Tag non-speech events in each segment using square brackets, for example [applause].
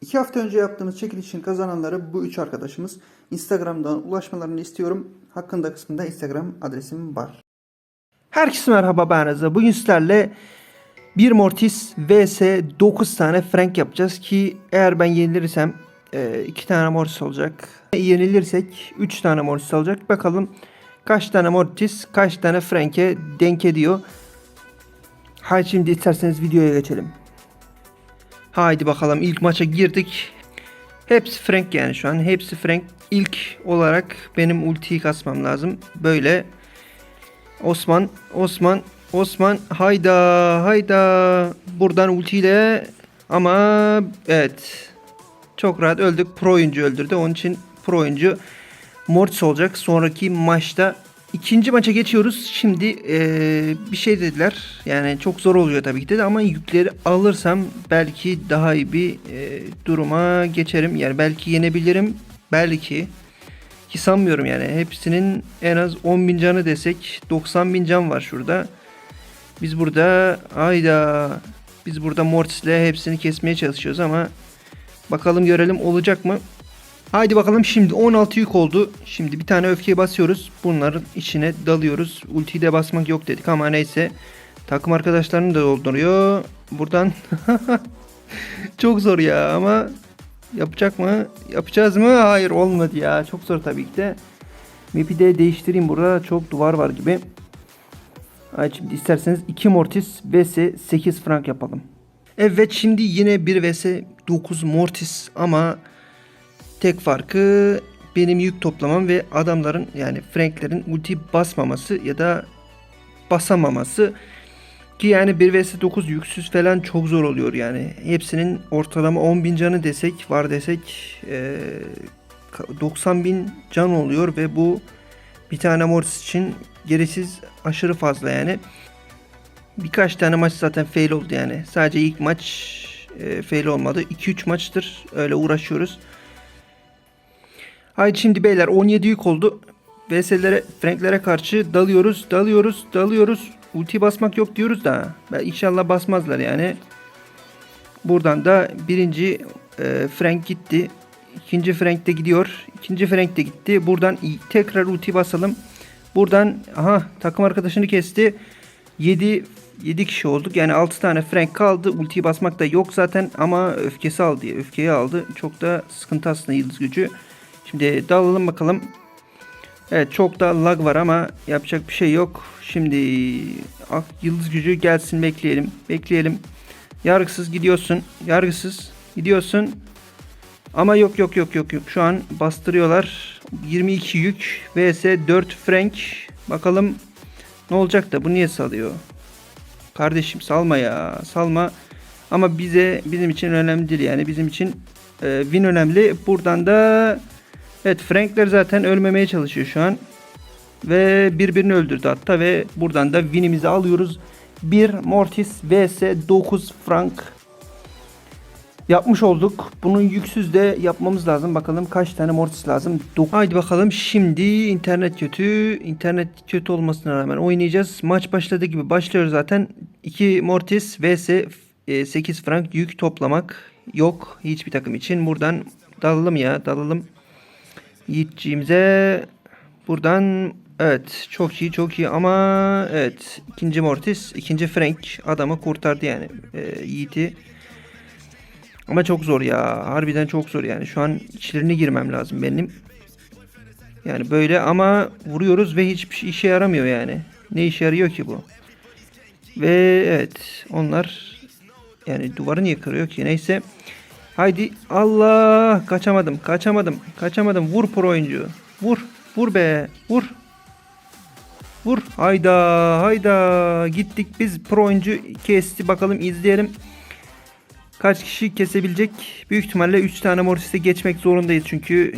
İki hafta önce yaptığımız çekilişin kazananları bu üç arkadaşımız. Instagram'dan ulaşmalarını istiyorum. Hakkında kısmında Instagram adresim var. Herkese merhaba ben Reza. Bugün sizlerle bir Mortis vs 9 tane Frank yapacağız ki eğer ben yenilirsem 2 tane Mortis olacak. Yenilirsek 3 tane Mortis olacak. Bakalım kaç tane Mortis kaç tane Frank'e denk ediyor. Haydi şimdi isterseniz videoya geçelim. Haydi bakalım ilk maça girdik. Hepsi Frank yani şu an. Hepsi Frank. İlk olarak benim ultiyi kasmam lazım. Böyle Osman, Osman, Osman hayda hayda buradan ultiyle ama evet çok rahat öldük. Pro oyuncu öldürdü. Onun için pro oyuncu Mortis olacak. Sonraki maçta ikinci maça geçiyoruz. Şimdi eee, bir şey dediler. Yani çok zor oluyor tabii ki de ama yükleri alırsam belki daha iyi bir eee, duruma geçerim. Yani belki yenebilirim. Belki. Ki sanmıyorum yani. Hepsinin en az 10 bin canı desek 90 bin can var şurada. Biz burada ayda biz burada Mortis'le hepsini kesmeye çalışıyoruz ama bakalım görelim olacak mı? Haydi bakalım şimdi 16 yük oldu. Şimdi bir tane öfkeye basıyoruz. Bunların içine dalıyoruz. Ultiyi de basmak yok dedik ama neyse. Takım arkadaşlarını da dolduruyor. Buradan [laughs] çok zor ya ama Yapacak mı? Yapacağız mı? Hayır olmadı ya. Çok zor tabii ki de. Map'i de değiştireyim. Burada çok duvar var gibi. Hayır şimdi isterseniz 2 Mortis vs 8 Frank yapalım. Evet şimdi yine 1 vs 9 Mortis ama tek farkı benim yük toplamam ve adamların yani Frank'lerin ulti basmaması ya da basamaması. Ki yani 1 vs 9 yüksüz falan çok zor oluyor yani. Hepsinin ortalama 10 bin canı desek var desek eee, 90 bin can oluyor ve bu bir tane Mortis için gereksiz aşırı fazla yani. Birkaç tane maç zaten fail oldu yani. Sadece ilk maç fail olmadı. 2-3 maçtır öyle uğraşıyoruz. Haydi şimdi beyler 17 yük oldu. VS'lere, Frank'lere karşı dalıyoruz, dalıyoruz, dalıyoruz. Ulti basmak yok diyoruz da. Ben inşallah basmazlar yani. Buradan da birinci e, Frank gitti. İkinci Frank de gidiyor. İkinci Frank de gitti. Buradan tekrar ulti basalım. Buradan aha takım arkadaşını kesti. 7 7 kişi olduk. Yani 6 tane Frank kaldı. Ultiyi basmak da yok zaten ama öfkesi aldı. Öfkeyi aldı. Çok da sıkıntı aslında yıldız gücü. Şimdi dalalım bakalım. Evet çok da lag var ama yapacak bir şey yok. Şimdi ah, yıldız gücü gelsin bekleyelim. Bekleyelim. Yargısız gidiyorsun. Yargısız gidiyorsun. Ama yok yok yok yok yok. Şu an bastırıyorlar. 22 yük vs 4 frank. Bakalım ne olacak da bu niye salıyor? Kardeşim salma ya. Salma. Ama bize bizim için önemli değil yani. Bizim için e, win önemli. Buradan da Evet Frankler zaten ölmemeye çalışıyor şu an. Ve birbirini öldürdü hatta ve buradan da winimizi alıyoruz. 1 Mortis vs 9 Frank yapmış olduk. Bunun yüksüz de yapmamız lazım. Bakalım kaç tane Mortis lazım. Dok- Haydi bakalım şimdi internet kötü. İnternet kötü olmasına rağmen oynayacağız. Maç başladı gibi başlıyor zaten. 2 Mortis vs 8 Frank yük toplamak yok hiçbir takım için. Buradan dalalım ya dalalım. Yiğitciğimize buradan evet çok iyi çok iyi ama evet ikinci Mortis ikinci Frank adamı kurtardı yani ee, Yiğit'i. Ama çok zor ya harbiden çok zor yani şu an içlerine girmem lazım benim. Yani böyle ama vuruyoruz ve hiçbir şey işe yaramıyor yani ne işe yarıyor ki bu? Ve evet onlar yani duvarı niye kırıyor ki? Neyse Haydi Allah kaçamadım kaçamadım kaçamadım. Vur pro oyuncu vur vur be vur. Vur hayda hayda. Gittik biz pro oyuncu kesti. Bakalım izleyelim. Kaç kişi kesebilecek? Büyük ihtimalle 3 tane mortis'e geçmek zorundayız çünkü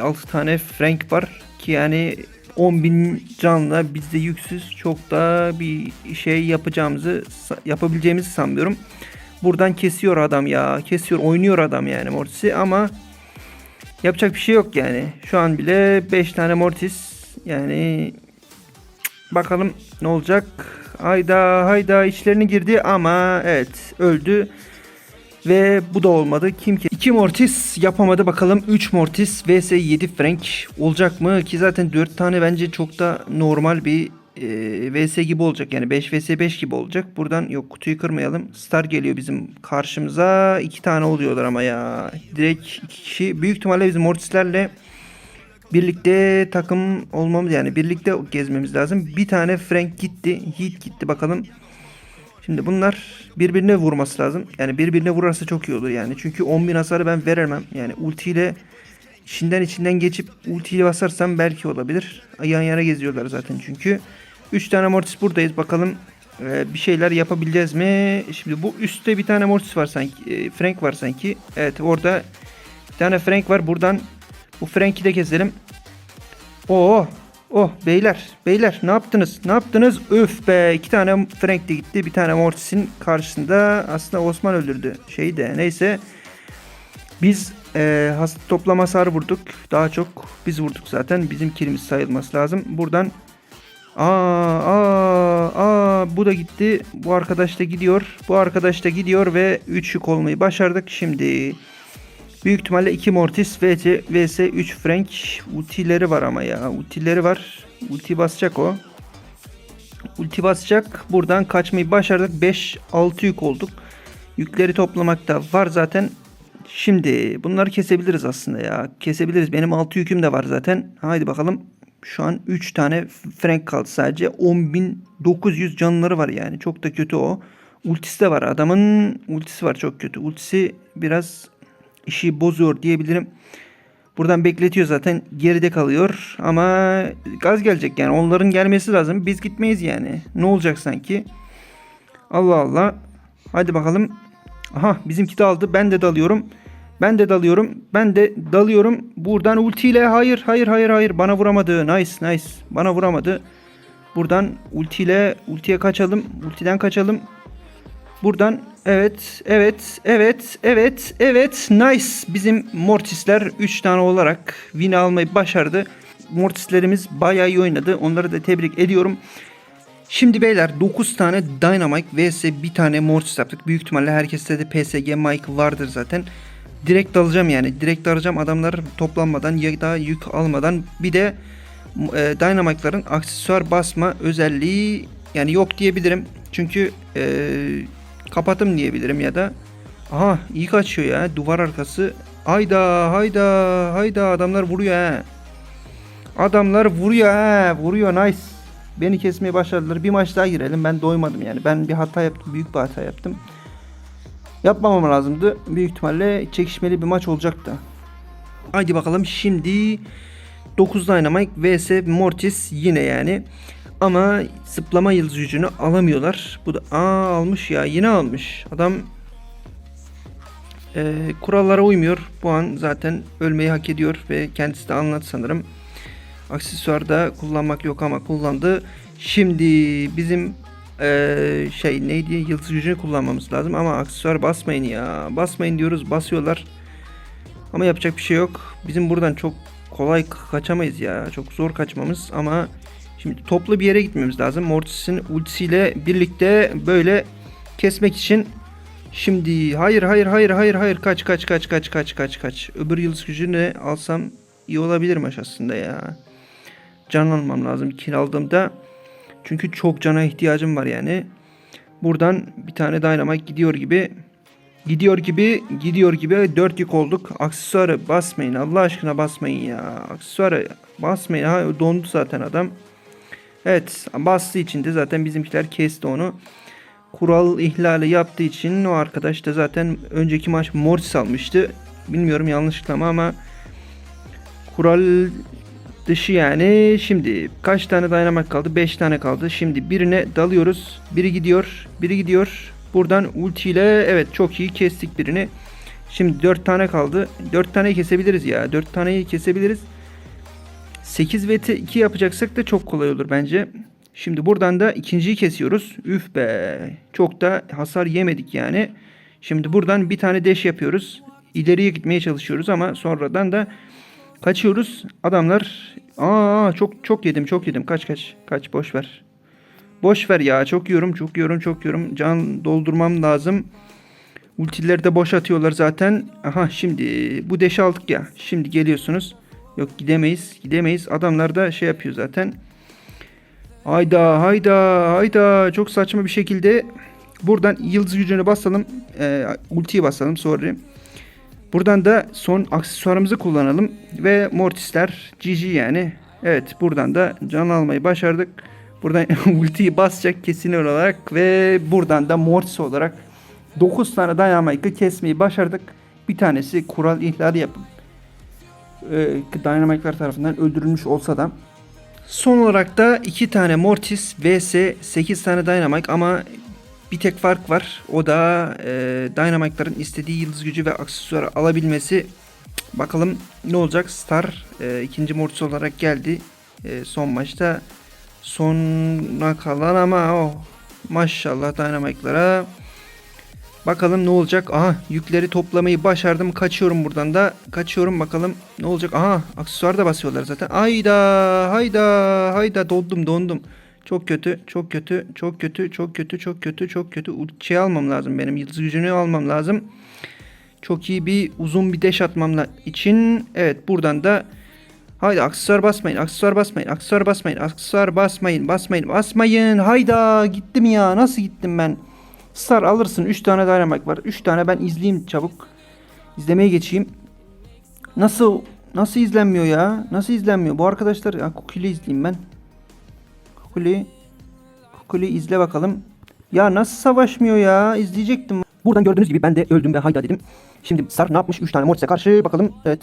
6 tane frank var ki yani 10.000 canla bizde yüksüz. Çok da bir şey yapacağımızı yapabileceğimizi sanmıyorum. Buradan kesiyor adam ya. Kesiyor, oynuyor adam yani Mortis'i ama yapacak bir şey yok yani. Şu an bile 5 tane Mortis yani bakalım ne olacak. Hayda hayda içlerini girdi ama evet öldü. Ve bu da olmadı. Kim ki? 2 Mortis yapamadı. Bakalım 3 Mortis vs 7 Frank olacak mı? Ki zaten 4 tane bence çok da normal bir vs gibi olacak. Yani 5 vs 5 gibi olacak. Buradan yok kutuyu kırmayalım. Star geliyor bizim karşımıza. 2 tane oluyorlar ama ya. Direkt 2 kişi. Büyük ihtimalle bizim Mortis'lerle birlikte takım olmamız yani birlikte gezmemiz lazım. Bir tane Frank gitti. Heat gitti bakalım. Şimdi bunlar birbirine vurması lazım. Yani birbirine vurarsa çok iyi olur yani. Çünkü 10.000 hasarı ben veremem. Yani ultiyle içinden içinden geçip ultiyle basarsam belki olabilir. Yan yana geziyorlar zaten çünkü. 3 tane Mortis buradayız. Bakalım e, bir şeyler yapabileceğiz mi? Şimdi bu üstte bir tane Mortis var sanki. e, Frank var sanki. Evet orada bir tane Frank var. Buradan bu Frank'i de keselim. Oo. Oh beyler beyler ne yaptınız ne yaptınız öf be iki tane Frank de gitti bir tane Mortis'in karşısında aslında Osman öldürdü şeyi de neyse biz e, has, toplam hasar vurduk daha çok biz vurduk zaten bizim kilimiz sayılması lazım buradan aa, aa, aa, bu da gitti bu arkadaş da gidiyor bu arkadaş da gidiyor ve 3 yük olmayı başardık şimdi Büyük ihtimalle 2 Mortis vs, vs 3 Frank ultileri var ama ya. Ultileri var. Ulti basacak o. Ulti basacak. Buradan kaçmayı başardık. 5-6 yük olduk. Yükleri toplamakta var zaten. Şimdi bunları kesebiliriz aslında ya. Kesebiliriz. Benim 6 yüküm de var zaten. Haydi bakalım. Şu an 3 tane Frank kaldı sadece. 10.900 canları var yani. Çok da kötü o. Ultisi de var. Adamın ultisi var çok kötü. Ultisi biraz işi bozuyor diyebilirim. Buradan bekletiyor zaten geride kalıyor ama gaz gelecek yani onların gelmesi lazım biz gitmeyiz yani ne olacak sanki Allah Allah hadi bakalım aha bizimki daldı ben de dalıyorum ben de dalıyorum ben de dalıyorum buradan ultiyle hayır hayır hayır hayır bana vuramadı nice nice bana vuramadı buradan ultiyle ultiye kaçalım ultiden kaçalım Buradan evet, evet, evet, evet, evet. Nice. Bizim Mortis'ler 3 tane olarak win almayı başardı. Mortis'lerimiz bayağı iyi oynadı. Onları da tebrik ediyorum. Şimdi beyler 9 tane Dynamite vs bir tane Mortis yaptık. Büyük ihtimalle herkeste de PSG Mike vardır zaten. Direkt dalacağım yani. Direkt dalacağım. Adamlar toplanmadan ya da yük almadan. Bir de e, Dynamite'ların aksesuar basma özelliği yani yok diyebilirim. Çünkü e, kapatım diyebilirim ya da. Aha iyi kaçıyor ya. Duvar arkası. Hayda hayda hayda. Adamlar vuruyor ha adamlar vuruyor ha vuruyor nice. Beni kesmeye başladılar. Bir maç daha girelim. Ben doymadım yani. Ben bir hata yaptım. Büyük bir hata yaptım yapmamam lazımdı büyük ihtimalle çekişmeli bir maç olacaktı haydi bakalım şimdi 9 Dynamite vs Mortis yine yani ama zıplama yıldız gücünü alamıyorlar. Bu da aa almış ya yine almış. Adam e, kurallara uymuyor. Bu an zaten ölmeyi hak ediyor ve kendisi de anlat sanırım. Aksesuarda kullanmak yok ama kullandı. Şimdi bizim e, şey neydi yıldız gücünü kullanmamız lazım ama aksesuar basmayın ya. Basmayın diyoruz basıyorlar. Ama yapacak bir şey yok. Bizim buradan çok kolay kaçamayız ya. Çok zor kaçmamız ama Şimdi toplu bir yere gitmemiz lazım. Mortis'in ultisiyle birlikte böyle kesmek için Şimdi hayır hayır hayır hayır hayır kaç kaç kaç kaç kaç kaç kaç. Öbür yıldız gücünü alsam iyi olabilirmiş aslında ya. Can almam lazım kiraldığımda. Çünkü çok cana ihtiyacım var yani. Buradan bir tane dynamite gidiyor gibi. Gidiyor gibi gidiyor gibi 4 yük olduk. Aksesuarı basmayın Allah aşkına basmayın ya. Aksesuarı basmayın. Ha dondu zaten adam. Evet bastığı için de zaten bizimkiler kesti onu. Kural ihlali yaptığı için o arkadaş da zaten önceki maç Mortis almıştı. Bilmiyorum yanlışlıkla ama kural dışı yani. Şimdi kaç tane dayanamak kaldı? 5 tane kaldı. Şimdi birine dalıyoruz. Biri gidiyor. Biri gidiyor. Buradan ulti ile evet çok iyi kestik birini. Şimdi 4 tane kaldı. 4 taneyi kesebiliriz ya. 4 taneyi kesebiliriz. 8 ve 2 yapacaksak da çok kolay olur bence. Şimdi buradan da ikinciyi kesiyoruz. Üf be. Çok da hasar yemedik yani. Şimdi buradan bir tane deş yapıyoruz. İleriye gitmeye çalışıyoruz ama sonradan da kaçıyoruz. Adamlar aa çok çok yedim çok yedim. Kaç kaç. Kaç boş ver. Boş ver ya. Çok yiyorum çok yiyorum çok yiyorum. Can doldurmam lazım. Ultileri de boş atıyorlar zaten. Aha şimdi bu deşi aldık ya. Şimdi geliyorsunuz. Yok gidemeyiz. Gidemeyiz. Adamlar da şey yapıyor zaten. Hayda hayda hayda. Çok saçma bir şekilde buradan yıldız gücünü basalım. Ee, ultiyi basalım sorry. Buradan da son aksesuarımızı kullanalım. Ve Mortisler GG yani. Evet buradan da can almayı başardık. Buradan [laughs] ultiyi basacak kesin olarak ve buradan da Mortis olarak 9 tane Dynamite'ı kesmeyi başardık. Bir tanesi kural ihlali yapıp e, Dynamite'lar tarafından öldürülmüş olsa da Son olarak da 2 tane Mortis vs 8 tane Dynamite ama bir tek fark var. O da e, Dynamite'ların istediği yıldız gücü ve aksesuarı alabilmesi. Bakalım ne olacak? Star e, ikinci Mortis olarak geldi. E, son maçta sona kalan ama oh, maşallah Dynamite'lara. Bakalım ne olacak? Aha yükleri toplamayı başardım. Kaçıyorum buradan da. Kaçıyorum bakalım ne olacak? Aha aksesuar da basıyorlar zaten. Hayda hayda hayda dondum dondum. Çok kötü çok kötü çok kötü çok kötü çok kötü çok kötü. Şey almam lazım benim yıldız gücünü almam lazım. Çok iyi bir uzun bir deş atmam la- için. Evet buradan da Haydi aksesuar basmayın, aksesuar basmayın, aksesuar basmayın, aksesuar basmayın, basmayın, basmayın. Hayda gittim ya. Nasıl gittim ben? Star alırsın. 3 tane Dynamite var. 3 tane ben izleyeyim çabuk. İzlemeye geçeyim. Nasıl nasıl izlenmiyor ya? Nasıl izlenmiyor? Bu arkadaşlar ya Kukuli izleyeyim ben. Kukuli Kukuli izle bakalım. Ya nasıl savaşmıyor ya? İzleyecektim. Buradan gördüğünüz gibi ben de öldüm ve hayda dedim. Şimdi Sar ne yapmış? 3 tane Mortis'e karşı bakalım. Evet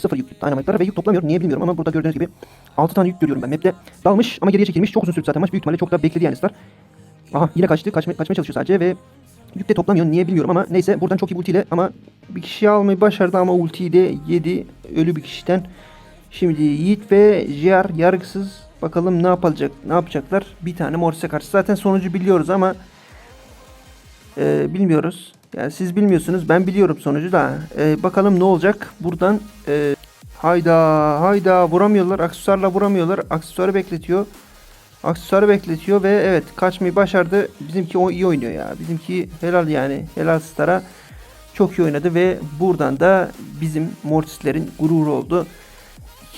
0 yük Dynamite'lara ve yük toplamıyor. Niye bilmiyorum ama burada gördüğünüz gibi 6 tane yük görüyorum ben. Map'te dalmış ama geriye çekilmiş. Çok uzun sürdü zaten maç. Büyük ihtimalle çok da bekledi yani Star. Aha yine kaçtı. Kaçma, kaçmaya çalışıyor sadece ve yük de toplamıyor. Niye bilmiyorum ama neyse buradan çok iyi ultiyle ama Bir kişi almayı başardı ama ultiyi de yedi ölü bir kişiden. Şimdi Yiğit ve Jr yargısız bakalım ne yapacak ne yapacaklar. Bir tane Morris'e karşı zaten sonucu biliyoruz ama e, bilmiyoruz. Yani siz bilmiyorsunuz ben biliyorum sonucu da. E, bakalım ne olacak buradan. e, hayda hayda vuramıyorlar aksesuarla vuramıyorlar. Aksesuarı bekletiyor. Aksesuarı bekletiyor ve evet kaçmayı başardı. Bizimki o iyi oynuyor ya. Bizimki helal yani. Helal Star'a çok iyi oynadı ve buradan da bizim Mortis'lerin gururu oldu.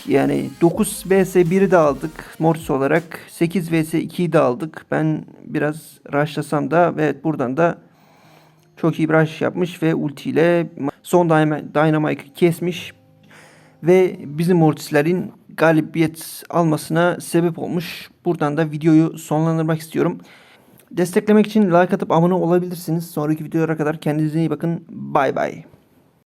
Yani 9 vs 1'i de aldık Mortis olarak. 8 vs 2'yi de aldık. Ben biraz rushlasam da ve evet buradan da çok iyi bir rush yapmış ve ultiyle son Dynam- Dynamite'ı kesmiş ve bizim Mortis'lerin galibiyet almasına sebep olmuş. Buradan da videoyu sonlandırmak istiyorum. Desteklemek için like atıp abone olabilirsiniz. Sonraki videolara kadar kendinize iyi bakın. Bay bay.